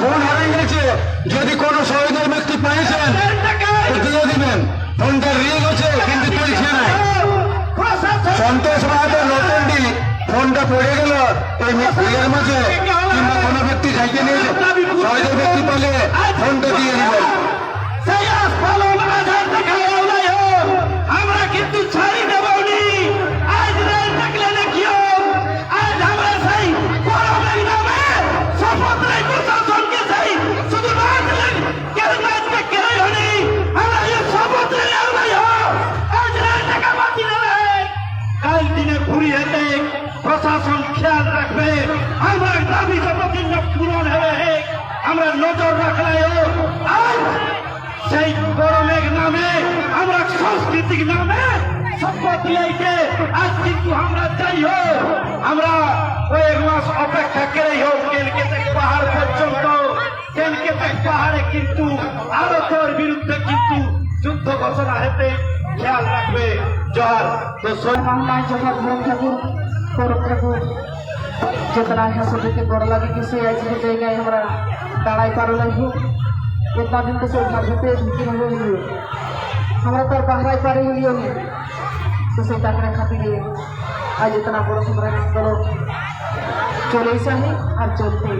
Phone হারিয়ে গেছে। যদি কোনো শহীদের ব্যক্তি পেয়েছেন দিয়ে দিবেন। ফোনটা রিং হচ্ছে কিন্তু তুলছে না সন্তোষ মাহাতোর নতুনটি ফোনটা পড়ে গেল, এই মাঝে, কিংবা কোনো ব্যক্তি খাইতে নিয়েছে শহীদের ব্যক্তি পেলে ফোনটা দিয়ে দিবেন। সাংস্কৃতিক নামে শপথ নিয়েছে। আজ কিন্তু আমরা যাই হোক, আমরা কয়েক মাস অপেক্ষা করেই হোক কেলকেতে পাহাড় পর্যন্ত কেলকেতে পাহাড়ে কিন্তু ভারতের বিরুদ্ধে কিন্তু যুদ্ধ ঘোষণা হেতে খেয়াল রাখবে জহার তো সৈন্য বাংলায় জগৎ ভোগ ঠাকুর করব ঠাকুর। চেতনা হাসিকে বড় লাগে কি সে আজ জায়গায় আমরা দাঁড়াই পারো লাগবো এতনা দিন তো সেই ভারতে ঢুকি আমরা তো আর বাংলায় পারে গেলিও নি তো সেই টাকার খাতিরে আজ এত বড় আন্দোলন চলে এসে আর চলতে